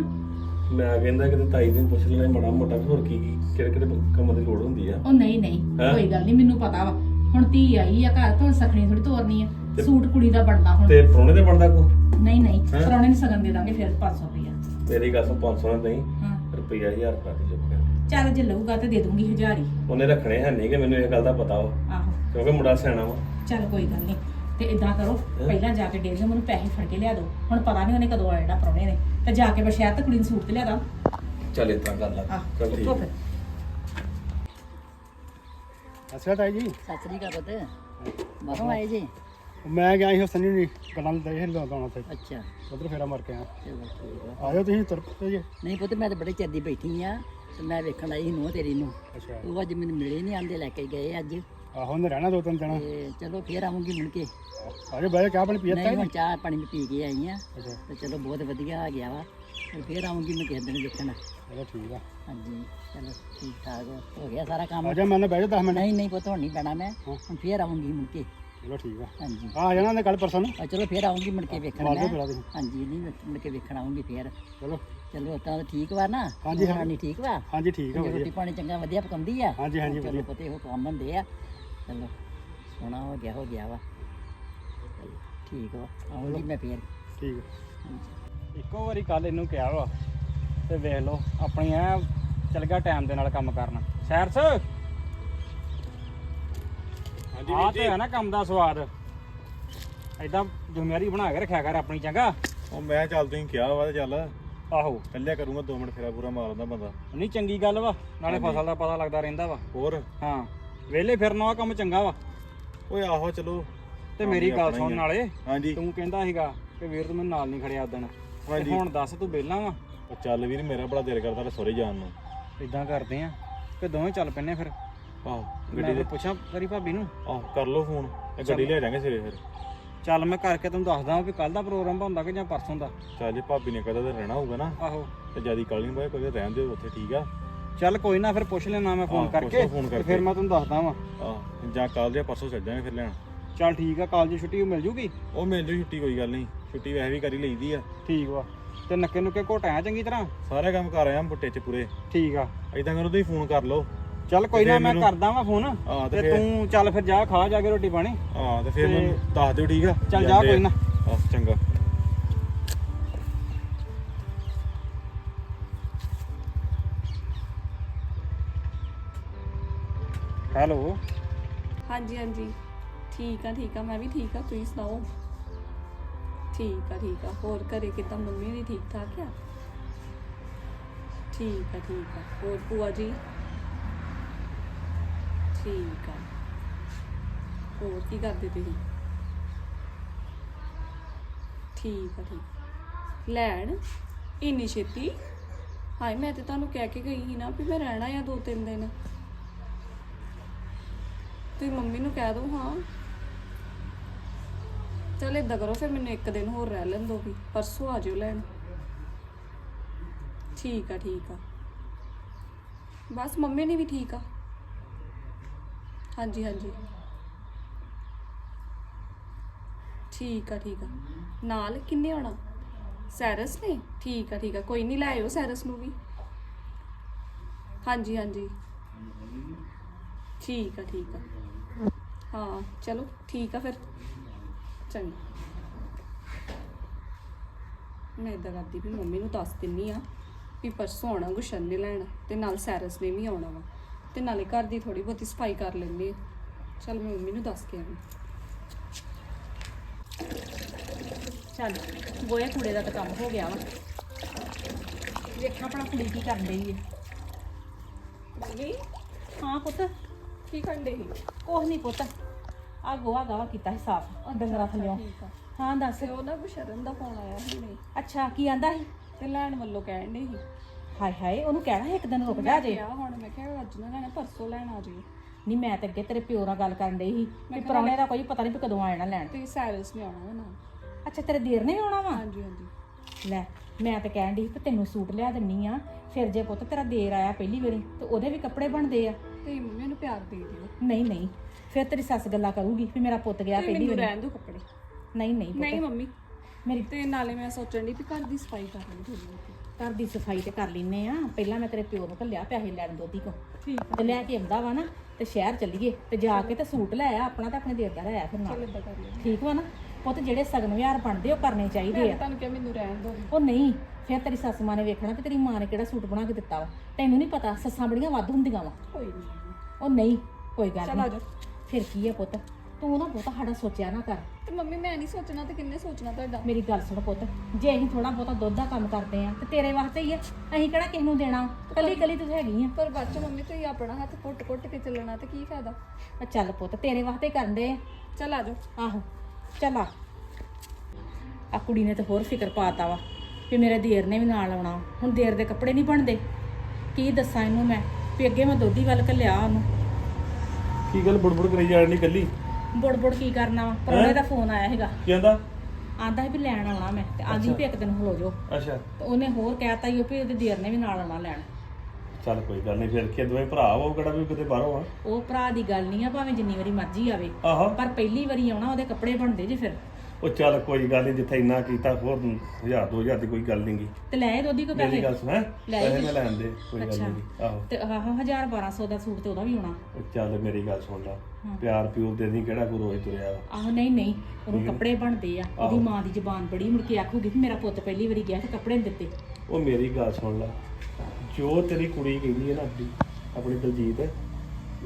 ਮੈਂ ਕਹਿੰਦਾ ਕਿ ਤਾਈ ਨੂੰ ਪੁੱਛ ਲੈਣਾ ਮਾੜਾ ਮੋਟਾ ਵੀ ਹੋਰ ਕੀ ਕੀ ਕਿਹੜੇ ਕਿਹੜੇ ਕੰਮਾਂ ਦੀ ਲੋੜ ਹੁੰਦੀ ਆ। ਉਹ ਨਹੀਂ ਨਹੀਂ ਹੈਂ? ਕੋਈ ਗੱਲ ਨਹੀਂ ਮੈਨੂੰ ਪਤਾ ਵਾ। ਹੁਣ ਧੀ ਆਈ ਆ ਘਰ ਤੋਂ ਸਖਣੀ ਥੋੜੀ ਤੋਰਨੀ ਆ। ਸੂਟ ਕੁੜੀ ਦਾ ਬਣਦਾ ਹੁਣ। ਤੇ ਪਰੋਣੇ ਤੇ ਬਣਦਾ ਕੋ ਨਹੀਂ ਨਹੀਂ ਹੈਂ? ਪਰੌਣੇ ਨੂੰ ਸਗਨ ਦੇ ਦਾਂਗੇ ਫਿਰ 500 ਰੁਪਇਆ ਮੇਰੀ ਗੱਲ ਸੁਣ 500 ਨਾਲ ਨਹੀਂ ਹਾਂ। ਰੁਪਈਆ 1000 ਰੁਪਏ ਦੀ ਕਰ ਚੱਲ ਜੇ ਲਊਗਾ ਤੇ ਦੇ ਦੂੰਗੀ ਹਜ਼ਾਰ ਹੀ। ਉਹਨੇ ਰੱਖਣੇ ਹੈ ਨਹੀਂ ਕਿ ਮੈਨੂੰ ਇਹ ਗੱਲ ਦਾ ਪਤਾ ਵਾ। ਆਹੋ। ਕਿਉਂਕਿ ਮੁੰਡਾ ਸਿਆਣਾ ਵਾ। ਚੱਲ ਕੋਈ ਗੱਲ ਨਹੀਂ ਤੇ ਇਦਾਂ ਕਰੋ ਪਹਿਲਾਂ ਜਾ ਕੇ ਡੇਰੀਓ ਮੈਨੂੰ ਪੈਸੇ ਫੜ ਕੇ ਲਿਆ ਦਿਓ। ਹੁਣ ਪਤਾ ਨਹੀਂ ਉਹਨੇ ਕਦੋਂ ਆ ਜਾਣਾ ਪਰੌਣੇ ਨੇ। ਤੇ ਜਾ ਕੇ ਮੈਂ ਸ਼ਹਿਰ ਤੇ ਕੁੜੀ ਨੂੰ ਸੂਟ ਤੇ ਲਿਆ ਦਾਂ ਚੱਲ ਤਰ੍ਹਾਂ ਕਰ ਲਾ। ਆਹ ਚੱਲ ਠੀਕ ਉੱਠੋ। ਫਿਰ ਤਾਈ ਜੀ। ਸਤਿ ਸ੍ਰੀ ਅਕਾਲ ਪੁੱਤ। ਬਾਹਰੋਂ ਆਏ ਜੀ? ਮੈਂ ਗਿਆ ਸੀ ਸੰਨੀ ਨਹੀਂ ਗੱਲਾਂ ਦੇ ਇਹ ਲਾਉਣਾ ਤੇ। ਅੱਛਾ। ਉਧਰ ਫੇਰਾ ਮਾਰ ਕੇ ਆਇਆ। ਚਲੋ ਠੀਕ ਆ। ਆਇਓ ਤੁਸੀਂ ਤੁਰ ਪਏ ਜੀ। ਨਹੀਂ ਪੁੱਤ ਮੈਂ ਤਾਂ ਬੜੇ ਚਿਰ ਦੀ ਬੈਠੀ ਆ ਤੇ ਮੈਂ ਵੇਖਣ ਆਈ ਨੂੰ ਤੇਰੀ ਨੂੰ। ਅੱਛਾ। ਉਹ ਅੱਜ ਮੈਨੂੰ ਮਿਲੇ ਨਹੀਂ ਆਂਦੇ ਲੈ ਕੇ ਗਏ ਅੱਜ। ਆਹੋ ਉਹਨੇ ਰਹਿਣਾ ਦੋ ਤਿੰਨ ਦਿਨ। ਤੇ ਚਲੋ ਫੇਰ ਆਉਂਗੀ ਮੁੜ ਕੇ। ਬਹਿ ਜਾ ਚਾਹ ਪਾਣੀ ਪੀਤਾ ਨਹੀਂ ਹੁਣ ਚਾਹ ਪਾਣੀ ਵੀ ਪੀ ਕੇ ਆਈ ਆ। ਅੱਛਾ। ਤੇ ਚਲੋ ਬਹੁਤ ਵਧੀਆ ਆ ਗਿਆ ਵਾ। ਫੇਰ ਆਉਂਗੀ ਮੈਂ ਕਿਸੇ ਦਿਨ ਵੇਖਣ ਚਲੋ ਠੀਕ ਆ। ਹਾਂਜੀ ਚਲੋ ਠੀਕ ਠਾਕ ਹੋ ਗਿਆ ਸਾਰਾ ਕੰਮ? ਆਜਾ ਮੈਂ ਨਾ ਬਹਿ ਜਾ 10 ਮਿੰਟ। ਨਹੀਂ ਨਹੀਂ ਪੁੱਤ ਹੁਣ ਨਹੀਂ ਪੈਣਾ ਮੈਂ। ਹੁਣ ਫੇਰ ਆਉਂਗੀ ਮੁੜ ਕੇ। ਚਲੋ ਠੀਕ ਆ। ਹਾਂਜੀ। ਆ ਆ ਜਾਣਾ ਨੇ ਕੱਲ ਪਰਸੋਂ ਨੂੰ? ਆ ਚਲੋ ਫੇਰ ਆਉਂਗੀ ਮੁੜ ਕੇ ਵੇਖਣ ਮਾਰ ਮੈਂ। ਹਾਂਜੀ ਨਹੀਂ ਮੈਂ ਮੁੜ ਕੇ ਵੇਖਣ ਆਉਂਗੀ ਫੇਰ। ਚਲੋ। ਚਲੋ ਤਾਂ ਠੀਕ ਵਾ ਨਾ? ਹਾਂਜੀ, ਹਾਂ। ਨਹੀਂ ਠੀਕ ਵਾ? ਹਾਂਜੀ ਠੀਕ ਆ ਰੋਟੀ ਪਾਣੀ ਚੰਗਾ ਵਧੀਆ ਪਕਾਉਂਦੀ ਆ? ਹਾਂਜੀ ਹਾਂਜੀ ਚਲੋ ਵਧੀਆ। ਪਤੇ ਉਹ ਕੰਮ ਹੁੰਦੇ ਆ। ਚਲੋ ਸੋਹਣਾ ਹੋ ਗਿਆ ਹੋ ਗਿਆ ਵਾ। ਚਲੋ, ਠੀਕ ਵਾ ਆਉਂਗੀ ਮੈਂ ਫੇਰ। ਠੀਕ ਇੱਕੋ ਵਾਰੀ ਕੱਲ ਇਹਨੂੰ ਕਿਹਾ ਵਾ ਤੇ ਵੇਖ ਲਓ ਆਪਣੀ ਐ ਚੱਲ ਗਿਆ ਟਾਈਮ ਦੇ ਨਾਲ ਕੰਮ ਕਰਨਾ। ਸ਼ਹਿਰਸ ਹਾਂਜੀ ਆ ਤੇ ਹੈ ਨਾ ਕੰਮ ਦਾ ਸਵਾਦ। ਐਦਾਂ ਜ਼ਿੰਮੇਵਾਰੀ ਬਣਾ ਕੇ ਰੱਖਿਆ ਕਰ ਆਪਣੀ ਚੰਗਾ? ਉਹ ਮੈਂ ਚੱਲ ਤੁਸੀਂ ਕਿਹਾ ਵਾ ਤੇ ਚੱਲ। ਆਹੋ। ਕੱਲਿਆ ਕਰੂੰਗਾ 2 ਮਿੰਟ ਫੇਰਾ ਪੂਰਾ ਮਾਰਦਾ ਬੰਦਾ। ਨਹੀਂ ਚੰਗੀ ਗੱਲ ਵਾ ਨਾਲੇ ਫਸਲ ਦਾ ਪਤਾ ਲੱਗਦਾ ਰਹਿੰਦਾ ਵਾ। ਹੋਰ? ਹਾਂ। ਵਿਹਲੇ ਫਿਰਨਾ ਆ ਕੰਮ ਚੰਗਾ ਵਾ। ਓਏ ਆਹੋ ਚਲੋ। ਤੇ ਕੰਮ ਮੇਰੀ ਗੱਲ ਆਪਣਾ ਹੀ ਸੁਣ ਆ। ਨਾਲੇ ਹਾਂਜੀ। ਤੂੰ ਕਹਿੰਦਾ ਸੀਗਾ ਕਿ ਵੀਰ ਤੂੰ ਮੈਨੂੰ ਨਾਲ ਨਹੀਂ ਖੜਿਆ ਉਦਣ ਤੇ ਹਾਂਜੀ। ਹੁਣ ਦੱਸ ਤੂੰ ਵਿਹਲਾ ਵਾ? ਉਹ ਚੱਲ ਵੀਰ ਮੇਰਾ ਬੜਾ ਦਿਲ ਕਰਦਾ ਸੋਰੇ ਜਾਣ ਨੂੰ। ਇਦਾਂ ਕਰਦੇ ਆ ਕਿ ਦੋਵੇਂ ਚੱਲ ਪੈਨੇ ਫਿਰ। ਆਹੋ ਗੱਡੀ ਦੇ ਪੁੱਛਾਂ ਤੇਰੀ ਭਾਬੀ ਨੂੰ? ਆਹੋ ਕਰ ਲਓ ਫੋਨ ਇਹ ਗੱਡੀ ਲੈ ਜਾਾਂਗੇ ਸਵੇਰੇ ਫਿਰ। ਚੱਲ ਮੈਂ ਕਰਕੇ ਤੈਨੂੰ ਦੱਸਦਾ ਵੀ ਕੱਲ ਦਾ ਪ੍ਰੋਗਰਾਮ ਹੁੰਦਾ ਕਿ ਜਾਂ ਪਰਸੋਂ ਦਾ। ਚੱਲ ਜੇ ਭਾਬੀ ਨੇ ਕਹਦਾ ਤੇ ਰਹਿਣਾ ਹੋਊਗਾ ਨਾ। ਆਹੋ। ਤੇ ਜਿਆਦੀ ਕਾਲੀ ਨਹੀਂ ਬਾਈ ਕੋਈ ਰਹਿਣ ਦਿਓ ਉੱਥੇ ਠੀਕ ਆ। ਚੱਲ ਕੋਈ ਨਾ ਫਿਰ ਪੁੱਛ ਲੈਣਾ ਮੈਂ ਫੋਨ ਹਾਂ, ਕਰਕੇ ਪੁੱਛ ਲਓ phone ਤੇ ਕਰਕੇ। ਫਿਰ ਮੈਂ ਤੈਨੂੰ ਦੱਸਦਾ ਵਾਂ। ਆਹ ਜਾਂ ਕੱਲ ਜਾਂ ਪਰਸੋਂ ਚੱਲ ਜਾਾਂਗੇ ਫਿਰ ਲੈਣ। ਚੱਲ ਠੀਕ ਆ ਕਾਲਜ ਛੁੱਟੀ ਮਿਲ ਜੂਗੀ? ਉਹ ਮਿਲ ਜੂ ਛੁੱਟੀ ਕੋਈ ਗੱਲ ਨਹੀਂ। ਛੁੱਟੀ ਵੈਸੇ ਵੀ ਕਰੀ ਲਈਦੀ ਆ। ਠੀਕ ਵਾ। ਤੇ ਨੱਕੇ ਨੁੱਕੇ ਘੋਟਾਇਆ ਚੰਗੀ ਤਰ੍ਹਾਂ? ਸਾਰੇ ਕੰਮ ਕਰ ਆਇਆ ਬੁੱਟੇ 'ਚ ਪੂਰੇ। ਠੀਕ ਆ। ਐਦਾਂ ਕਰੋ ਤੁਸੀਂ ਫੋਨ ਕਰ ਲਓ। ਚੱਲ ਕੋਈ ਨਾ ਮੈਂ ਮੈਨੂੰ- ਕਰਦਾ ਵਾਂ ਫੋਨ। ਹਾਂ, ਤੇ ਤੇ ਫਿਰ- ਤੂੰ ਚੱਲ ਫਿਰ ਜਾ ਖਾ ਜਾ ਕੇ ਰੋਟੀ ਪਾਣੀ। ਹਾਂ ਤੇ ਫਿਰ ਮੈਨੂੰ ਦੱਸ ਦਿਓ ਠੀਕ ਆ? ਚੱਲ ਜਾ ਜਾਂਦੇ ਆ। ਕੋਈ ਨਾ। ਆਹ ਚੰਗਾ ਹੈਲੋ। ਹਾਂਜੀ ਹਾਂਜੀ। ਠੀਕ ਆ ਠੀਕ ਆ। ਮੈਂ ਵੀ ਠੀਕ ਆ। ਤੁਸੀਂ ਸੁਣਾਓ? ਠੀਕ ਆ ਠੀਕ ਆ। ਹੋਰ ਘਰੇ ਕਿਦਾਂ? ਮੰਮੀ ਵੀ ਠੀਕ ਠਾਕ ਆ? ਠੀਕ ਆ ਠੀਕ ਆ। ਹੋਰ ਭੂਆ ਜੀ? ਠੀਕ ਆ। ਹੋਰ ਕੀ ਕਰਦੇ ਤੁਸੀਂ ਠੀਕ ਆ, ਠੀਕ ਲੈਣ? ਇੰਨੀ ਛੇਤੀ? ਹਾਏ, ਮੈਂ ਤੇ ਤੁਹਾਨੂੰ ਕਹਿ ਕੇ ਗਈ ਸੀ ਨਾ ਵੀ ਮੈਂ ਰਹਿਣਾ ਆ ਦੋ ਤਿੰਨ ਦਿਨ। ਤੁਸੀਂ ਮੰਮੀ ਨੂੰ ਕਹਿ ਦਿਓ, ਹਾਂ। ਚਲ ਏਦਾਂ ਕਰੋ, ਫਿਰ ਮੈਨੂੰ ਇੱਕ ਦਿਨ ਹੋਰ ਰਹਿ ਲੈਣ ਦਿਓ ਵੀ, ਪਰਸੋਂ ਆ ਜਿਓ ਲੈਣ। ਠੀਕ ਆ ਠੀਕ ਆ। ਬਸ ਮੰਮੀ ਨੇ ਵੀ ਠੀਕ ਆ। ਹਾਂਜੀ ਹਾਂਜੀ। ਠੀਕ ਆ ਠੀਕ ਆ। ਨਾਲ ਕਿੰਨੇ ਆਉਣਾ? ਸੈਰਸ ਨੇ? ਠੀਕ ਆ ਠੀਕ ਆ। ਕੋਈ ਨਹੀਂ ਲਾਇਓ ਸੈਰਸ ਨੂੰ ਵੀ। ਹਾਂਜੀ ਹਾਂਜੀ। ਠੀਕ ਆ ਠੀਕ ਆ। ਹਾਂ, ਚਲੋ, ਠੀਕ ਆ ਫਿਰ। ਚੰਗਾ। ਮੈਂ ਇਦਾਂ ਕਰਦੀ ਵੀ ਮੰਮੀ ਨੂੰ ਦੱਸ ਦਿੰਨੀ ਆ ਵੀ ਪਰਸੋਂ ਆਉਣਾ ਗੁਸ਼ਨ ਨੇ ਲੈਣ ਤੇ ਨਾਲ ਸੈਰਸ ਨੇ ਵੀ ਆਉਣਾ ਵਾ ਤੇ ਨਾਲੇ ਘਰ ਦੀ ਥੋੜੀ ਬਹੁਤੀ ਸਫ਼ਾਈ ਕਰ ਲੈਂਦੇ ਆ। ਚਲ ਮੈਂ ਮੰਮੀ ਨੂੰ ਦੱਸ ਕੇ ਆਵਾਂ ਚੱਲ ਗੋਏ ਕੂੜੇ ਦਾ ਤਾਂ ਕੰਮ ਹੋ ਗਿਆ ਵਾ। ਵੇਖਾਂ ਆਪਣਾ ਕੁੜੀ ਕੀ ਕਰ ਰਹੀ ਹੈ ਮੰਮੀ? ਹਾਂ ਪੁੱਤ। ਕੀ ਸੀ? ਕੁਛ ਨਹੀਂ ਪੁੱਤ। ਆ ਗੋਆ ਗਾਵਾ ਕੀਤਾ ਸੀ ਸਾਫ਼ ਡੰਗਰਾਂ ਥੱਲਿਓਂ। ਠੀਕ ਆ। ਹਾਂ ਦੱਸ। ਤੇ ਉਹ ਨਾ ਗੁਸ਼ਰਨ ਦਾ ਫੋਨ ਆਇਆ ਹੁਣੇ ਅੱਛਾ ਕੀ ਆਂਦਾ ਸੀ? ਤੇ ਲੈਣ ਵੱਲੋਂ ਕਹਿਣ ਦੇ ਸੀ। ਹਾਏ ਹਾਏ ਉਹਨੂੰ ਕਹਿਣਾ ਸੀ ਇੱਕ ਦਿਨ ਰੁਕ ਜਾ ਜੇ। ਕਿਹਾ ਹੁਣ ਮੈਂ ਕਿਹਾ ਅੱਜ ਨਾ ਲੈਣਾ ਪਰਸੋਂ ਲੈਣ ਆ ਜਿਓ ਨਹੀਂ ਮੈਂ ਤਾਂ ਅੱਗੇ ਤੇਰੇ ਪਿਓ ਨਾਲ ਗੱਲ ਕਰਨ ਡਈ ਸੀ ਵੀ ਪੁਰਾਣੇ ਦਾ ਕੋਈ ਪਤਾ ਨਹੀਂ ਵੀ ਕਦੋਂ ਆ ਜਾਣਾ ਲੈਣ। ਤੇ ਸੈਰਸ ਨੇ ਆਉਣਾ ਵਾ ਨਾਲ। ਅੱਛਾ ਤੇਰੇ ਦੇਰ ਨੇ ਆਉਣਾ ਵਾ? ਹਾਂਜੀ ਹਾਂਜੀ। ਲੈ ਮੈਂ ਤਾਂ ਕਹਿਣ ਡਈ ਸੀ ਤੈਨੂੰ ਸੂਟ ਲਿਆ ਦਿੰਨੀ ਆ। ਫਿਰ ਜੇ ਪੁੱਤ ਤੇਰਾ ਦੇਰ ਆਇਆ ਪਹਿਲੀ ਵਾਰੀ ਤੇ ਉਹਦੇ ਵੀ ਕੱਪੜੇ ਬਣਦੇ ਆ। ਤੇ ਮੰਮੀ ਨੂੰ ਪਿਆਰ ਦੇ ਦਿਓ। ਨਹੀਂ ਨਹੀਂ। ਫਿਰ ਤੇਰੀ ਸੱਸ ਗੱਲਾਂ ਕਰੂਗੀ ਵੀ ਮੇਰਾ ਪੁੱਤ ਗਿਆ ਤੇ ਪਹਿਲੀ ਮੈਨੂੰ ਵਾਰੀ। ਰਹਿਣ ਦਿਓ ਕੱਪੜੇ। ਨਹੀਂ ਨਹੀਂ ਨਹੀਂ ਪੁੱਤ ਮੰਮੀ। ਮੇਰੀ ਤੇ ਨਾਲੇ ਮੈਂ ਸੋਚਣ ਦੀ ਵੀ ਘਰ ਦੀ ਸਫ਼ਾਈ ਕਰ ਲਈ ਥੋੜੀ ਬਹੁਤੀ। ਘਰ ਦੀ ਸਫ਼ਾਈ ਤੇ ਕਰ ਲੈਨੇ ਆ। ਪਹਿਲਾਂ ਮੈਂ ਤੇਰੇ ਪਿਓ ਨੂੰ ਘੱਲਿਆ ਪੈਸੇ ਲੈਣ ਦੋਦੀ ਕੋ ਠੀਕ ਤੇ ਲੈ ਕੇ ਆਉਂਦਾ ਵਾ ਨਾ ਤੇ ਸ਼ਹਿਰ ਚੱਲੀਏ। ਤੇ ਜਾ ਕੇ ਤੇ ਸੂਟ ਲੈ ਆ ਆਪਣਾ ਤੇ ਆਪਣੇ ਦੇਰ ਦਾ ਲੈ ਆ ਫਿਰ ਨਾਲ। ਇਦਾਂ ਕਰ ਲਿਓ ਠੀਕ ਵਾ ਨਾ? ਪੁੱਤ ਜਿਹੜੇ ਸਗਨ ਵਿਹਾਰ ਬਣਦੇ ਉਹ ਕਰਨੇ ਚਾਹੀਦੇ ਆ। ਤੁਹਾਨੂੰ ਕਿਹਾ ਮੈਨੂੰ ਰਹਿਣ ਦਿਓ ਉਹ ਨਹੀਂ ਫਿਰ ਤੇਰੀ ਸੱਸ ਮਾਂ ਨੇ ਵੇਖਣਾ ਵੀ ਤੇਰੀ ਮਾਂ ਨੇ ਕਿਹੜਾ ਸੂਟ ਬਣਾ ਕੇ ਦਿੱਤਾ ਵਾ। ਤੈਨੂੰ ਨਹੀਂ ਪਤਾ ਸੱਸਾਂ ਬੜੀਆਂ ਵੱਧ ਹੁੰਦੀਆਂ ਵਾ। ਕੋਈ ਨਹੀਂ ਉਹ ਨਹੀਂ ਕੋਈ ਗੱਲ ਚੱਲ ਆ ਨਹੀਂ। ਜਾਓ ਫਿਰ ਕੀ ਆ ਪੁੱਤ? ਤੂੰ ਨਾ ਬਹੁਤਾ ਸਾਡਾ ਸੋਚਿਆ ਨਾ ਕਰ। ਤੇ ਮੰਮੀ ਮੈਂ ਨਹੀਂ ਸੋਚਣਾ ਤੇ ਕਿੰਨੇ ਸੋਚਣਾ ਤੁਹਾਡਾ? ਮੇਰੀ ਗੱਲ ਸੁਣ ਪੁੱਤ ਜੇ ਅਸੀਂ ਥੋੜਾ ਬਹੁਤਾ ਦੁੱਧ ਦਾ ਕੰਮ ਕਰਦੇ ਆ ਤੇ ਤੇਰੇ ਵਾਸਤੇ ਹੀ ਆ। ਅਸੀਂ ਕਿਹੜਾ ਕਿਸੇ ਨੂੰ ਦੇਣਾ? ਕੱਲੀ ਕੱਲੀ ਤੂੰ ਹੈਗੀ ਆ। ਪਰ ਬਾਅਦ ਚ ਮੰਮੀ ਤੁਸੀਂ ਆਪਣਾ ਹੱਥ ਘੁੱਟ-ਘੁੱਟ ਕੇ ਚੱਲਣਾ ਤੇ ਕੀ ਫਾਇਦਾ? ਆ ਚੱਲ ਪੁੱਤ ਤੇਰੇ ਵਾਸਤੇ ਹੀ ਕਰਦੇ ਆ। ਚੱਲ ਆ ਜਾਓ ਆਹੋ। ਚੱਲ ਆ। ਆ ਕੁੜੀ ਨੇ ਤਾਂ ਹੋਰ ਫਿਕਰ ਪਾਤਾ ਵਾ ਵੀ ਮੇਰੇ ਦੇਰ ਨੇ ਵੀ ਨਾਲ ਆਉਣਾ। ਹੁਣ ਦੇਰ ਦੇ ਕੱਪੜੇ ਨਹੀਂ ਬਣਦੇ। ਕੀ ਦੱਸਾਂ ਇਹਨੂੰ ਮੈਂ ਵੀ ਅੱਗੇ ਮੈਂ ਦੋਦੀ ਵੱਲ ਘੱਲਿਆ ਉਹਨੂੰ। ਕੀ ਗੱਲ ਬੁੜਬੁੜ ਕਰੀ ਜਾਣ ਦੀ ਕੱਲੀ? ਬੁੜ ਬੁੜ ਕੀ ਕਰਨਾ ਵਾ? ਪਰੋਣੇ ਦਾ ਫੋਨ ਆਇਆ ਹੈਗਾ ਕੀ ਆਂਦਾ? ਆਂਦਾ ਸੀ ਵੀ ਲੈਣ ਆਉਣਾ ਮੈਂ ਤੇ ਆਂਦੀ ਵੀ ਇੱਕ ਦਿਨ ਹੋ ਜਾਓ। ਅੱਛਾ। ਤੇ ਉਹਨੇ ਹੋਰ ਕਹਿਤਾ ਹੀ ਵੀ ਉਹਦੇ ਦੇਰ ਨੇ ਵੀ ਨਾਲ ਆਉਣਾ ਲੈਣ। ਚੱਲ ਕੋਈ ਗੱਲ ਨਹੀਂ ਫਿਰ ਕੀ ਦੋਵੇਂ ਭਰਾ ਵਾ ਉਹ ਕਿਹੜਾ ਵੀ ਕਿਤੇ ਬਾਹਰੋਂ ਆ? ਉਹ ਭਰਾ ਦੀ ਗੱਲ ਨਹੀਂ ਆ ਭਾਵੇਂ ਜਿੰਨੀ ਵਾਰੀ ਮਰਜ਼ੀ ਆਵੇ। ਆਹੋ। ਪਰ ਪਹਿਲੀ ਵਾਰੀ ਆਉਣਾ ਉਹਦੇ ਕੱਪੜੇ ਬਣਦੇ ਜੇ ਫਿਰ। ਉਹ ਚੱਲ ਕੋਈ ਗੱਲ ਨਹੀਂ ਜਿੱਥੇ ਇੰਨਾ ਕੀਤਾ ਹੋਰ 1000 2000 ਦੀ ਕੋਈ ਗੱਲ ਨਹੀਂਗੀ ਤੇ ਲੈ ਦੋਦੀ ਕੋ ਮੇਰੀ ਪੈਸੇ? ਗੱਲ ਸੁਣ ਹੈਂ? ਲੈ ਪੈਸੇ ਜੀ। ਮੈਂ ਲੈਣ ਦੇ ਕੋਈ ਗੱਲ ਅੱਛਾ। ਨਹੀਂ ਆਹੋ। ਤੇ ਆਹ 1000 1200 ਦਾ ਸੂਟ ਤੇ ਉਹਦਾ ਵੀ ਆਉਣਾ। ਉਹ ਚੱਲ ਮੇਰੀ ਗੱਲ ਸੁਣ ਲੈ ਪਿਆਰ ਪਿਓਰ ਦੇ ਨਹੀਂ ਕਿਹੜਾ ਕੋਈ ਰੋਜ਼ ਤੁਰਿਆ ਵਾ। ਆਹੋ ਨਹੀਂ ਨਹੀਂ ਉਹਨੂੰ ਕੱਪੜੇ ਬਣਦੇ ਆ। ਉਹਦੀ। ਮਾਂ ਦੀ ਜ਼ਬਾਨ ਬੜੀ ਮੁੜ ਕੇ ਆਖੂਗੀ ਵੀ ਮੇਰਾ ਪੁੱਤ ਪਹਿਲੀ ਵਾਰੀ ਗਿਆ ਤੇ ਕੱਪੜੇ ਨਹੀਂ ਦਿੱਤੇ। ਉਹ ਮੇਰੀ ਗੱਲ ਸੁਣ ਲੈ ਜੋ ਤੇਰੀ ਕੁੜੀ ਕਹਿੰਦੀ ਹੈ ਨਾ ਆਪਣੀ ਆਪਣੀ ਦਲਜੀਤ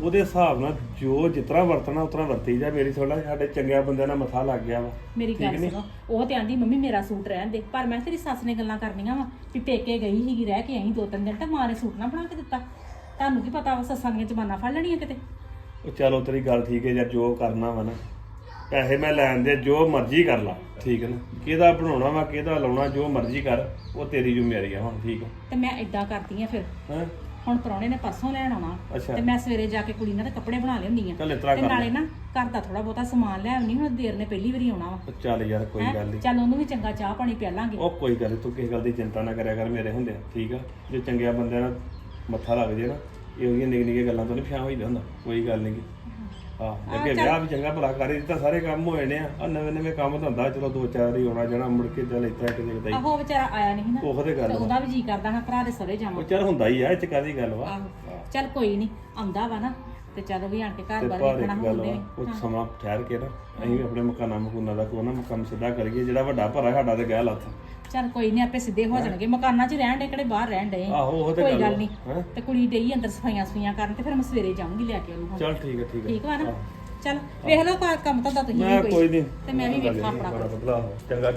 ਉਹਦੇ ਹਿਸਾਬ ਨਾਲ ਜੋ ਜਿਤਨਾ ਵਰਤਣਾ ਉਤਨਾ ਵਰਤੀ ਜਾ ਮੇਰੀ ਥੋੜਾ ਸਾਡੇ ਚੰਗਿਆ ਬੰਦਿਆਂ ਨਾਲ ਮੱਥਾ ਲੱਗ ਗਿਆ ਵਾ। ਮੇਰੀ ਠੀਕ ਗੱਲ ਨੀ? ਸੁਣੋ ਉਹ ਤੇ ਆਂਦੀ ਮੰਮੀ ਮੇਰਾ ਸੂਟ ਰਹਿਣ ਦੇ। ਪਰ ਮੈਂ ਤੇਰੀ ਸੱਸ ਨੇ ਗੱਲਾਂ ਕਰਨੀਆਂ ਵਾ ਵੀ ਪੇਕੇ ਗਈ ਸੀਗੀ ਰਹਿ ਕੇ ਆਈ ਦੋ ਤਿੰਨ ਦਿਨ ਤਾਂ ਮਾਂ ਨੇ ਸੂਟ ਨਾ ਬਣਾ ਕੇ ਦਿੱਤਾ। ਤੁਹਾਨੂੰ ਕੀ ਪਤਾ ਵਾ ਸੱਸਾਂ ਦੀਆਂ ਜ਼ਬਾਨਾਂ ਫੜ ਲੈਣੀਆਂ ਕਿਤੇ? ਉਹ ਚਲੋ ਤੇਰੀ ਗੱਲ ਠੀਕ ਹੈ ਯਾਰ ਜੋ ਕਰਨਾ ਵਾ ਨਾ। ਪੈਸੇ ਮੈਂ ਲੈਣ ਦੇ ਜੋ ਮਰਜ਼ੀ ਕਰ ਲਾ। ਠੀਕ ਹੈ ਨਾ? ਕਿਹਦਾ ਬਣਾਉਣਾ ਵਾ ਕਿਹਦਾ ਲਾਉਣਾ ਜੋ ਮਰਜ਼ੀ ਕਰ ਉਹ ਤੇਰੀ ਜ਼ਿੰਮੇਵਾਰੀ ਆ ਹੁਣ ਠੀਕ ਹੈ ਤੇ ਮੈਂ ਇਦਾਂ ਕਰਦੀ ਆ ਫਿਰ। ਹੈਂ? ਹੁਣ ਪਰੌਣੇ ਨੇ ਪਰਸੋਂ ਲੈਣ ਆਉਣਾ ਅੱਛਾ। ਤੇ ਮੈਂ ਸਵੇਰੇ ਜਾ ਕੇ ਕੁੜੀ ਨਾਲ ਕੱਪੜੇ ਬਣਾ ਲਿਆਉਂਦੀ ਆ। ਚੱਲ ਇਸ ਤਰ੍ਹਾਂ ਤੇ ਕਰ ਨਾਲੇ। ਨਾ ਘਰ ਦਾ ਥੋੜਾ ਬਹੁਤਾ ਸਮਾਨ ਲੈ ਆਉਣੀ ਹੁਣ ਦੇਰ ਨੇ ਪਹਿਲੀ ਵਾਰੀ ਆਉਣਾ ਵਾ। ਚੱਲ ਯਾਰ ਕੋਈ ਹੈਂ? ਗੱਲ ਨਹੀਂ ਚੱਲ ਉਹਨੂੰ ਵੀ ਚੰਗਾ ਚਾਹ ਪਾਣੀ ਪਿਆਲਾਂਗੇ ਉਹ ਕੋਈ ਗੱਲ ਨੀ, ਤੂੰ ਕਿਸੇ ਗੱਲ ਦੀ ਚਿੰਤਾ ਨਾ ਕਰਿਆ ਕਰ ਮੇਰੇ ਹੁੰਦੇ ਠੀਕ ਆ? ਜੇ ਚੰਗਿਆ ਬੰਦਿਆਂ ਨਾਲ ਮੱਥਾ ਲੱਗ ਜੇ ਨਾ ਇਹੋ ਜਿਹੀਆਂ ਨਿੱਕੀ ਨਿੱਕੀਆਂ ਗੱਲਾਂ ਤੋਂ ਨਹੀਂ ਫਿਆ ਹੋਈਦਾ ਹੁੰਦਾ ਕੋਈ ਗੱਲ ਨਹੀਂ ਹਾਂ ਅੱਗੇ ਵਿਆਹ ਵੀ ਚੰਗਾ ਭਲਾ ਕਰੀ ਦਿੱਤਾ ਸਾਰੇ ਕੰਮ ਹੋਏ ਨੇ ਆ। ਨਵੇਂ ਨਵੇਂ ਕੰਮ ਧੰਦਾ ਚਲੋ ਦੋ ਚਾਰ ਹੀ ਆਉਣਾ ਜਾਣਾ ਮੁੜ ਕੇ ਚੱਲ ਇਤਰਾ ਕਿਤੇ ਕਿਤੇ ਆਹੋ ਉਹ ਵਿਚਾਰਾ ਆਇਆ ਨਹੀਂ ਨਾ ਉਹ ਤੇ ਗੱਲ ਤੇ। ਉਹਦਾ ਵੀ ਜੀ ਕਰਦਾ ਹਾਂ ਭਰਾ ਦੇ ਸਹੁਰੇ ਉਹ ਜਾਵਾਂ ਚੱਲ ਹੁੰਦਾ ਹੀ ਆ ਇਹ ਚ ਕਾਦੀ ਗੱਲ ਵਾ? ਆਹੋ ਚੱਲ ਕੋਈ ਨਹੀਂ ਆਉਂਦਾ ਵਾ ਨਾ ਤੇ ਚੱਲ ਉਹ ਵੀ ਆਣ ਕੇ ਘਰ ਬਾਰ ਗੱਲ ਹੁੰਦੇ ਉਹ ਸਮਾਂ ਠਹਿਰ ਕੇ ਨਾ ਅਸੀਂ ਵੀ ਆਪਣੇ ਮਕਾਨਾਂ ਮਕੂਨਾਂ ਦਾ ਕੋਈ ਨਾ ਕੰਮ ਸਿੱਧਾ ਕਰੀਏ ਜਿਹੜਾ ਵੱਡਾ ਭਰਾ ਸਾਡਾ ਤੇ ਗਿਆ ਲੱਥ। ਚੱਲ ਕੋਈ ਨਹੀਂ ਆਪੇ ਸਿੱਧੇ ਹੋ ਜਾਣਗੇ। ਮਕਾਨਾਂ 'ਚ ਰਹਿਣ ਦੇ ਕਿਹੜੇ ਬਾਹਰ ਰਹਿਣ ਦੇ? ਆਹੋ ਉਹ ਤੇ ਕੋਈ ਗੱਲ ਗੱਲ। ਨਹੀਂ ਹੈਂ? ਤੇ ਕੁੜੀ ਡਈ ਅੰਦਰ ਸਫਾਈਆਂ ਸਫਾਈਆਂ ਕਰਨ ਤੇ ਫਿਰ ਮੈਂ ਸਵੇਰੇ ਜਾਊਂਗੀ ਲੈ ਕੇ ਉਹਨੂੰ ਹੁਣ। ਚੱਲ ਠੀਕ ਹੈ ਠੀਕ ਹੈ ਠੀਕ ਵਾ ਨਾ? ਚੱਲ ਵੇਖ ਲਓ ਕੰਮ ਤਾਂ ਤੁਸੀਂ ਮੈਂ ਕੋਈ। ਨਹੀਂ ਤੇ ਮੈਂ ਵੀ ਵੇਖਾਂ ਆਪਣਾ ਬਦਲਾ ਚੰਗਾ।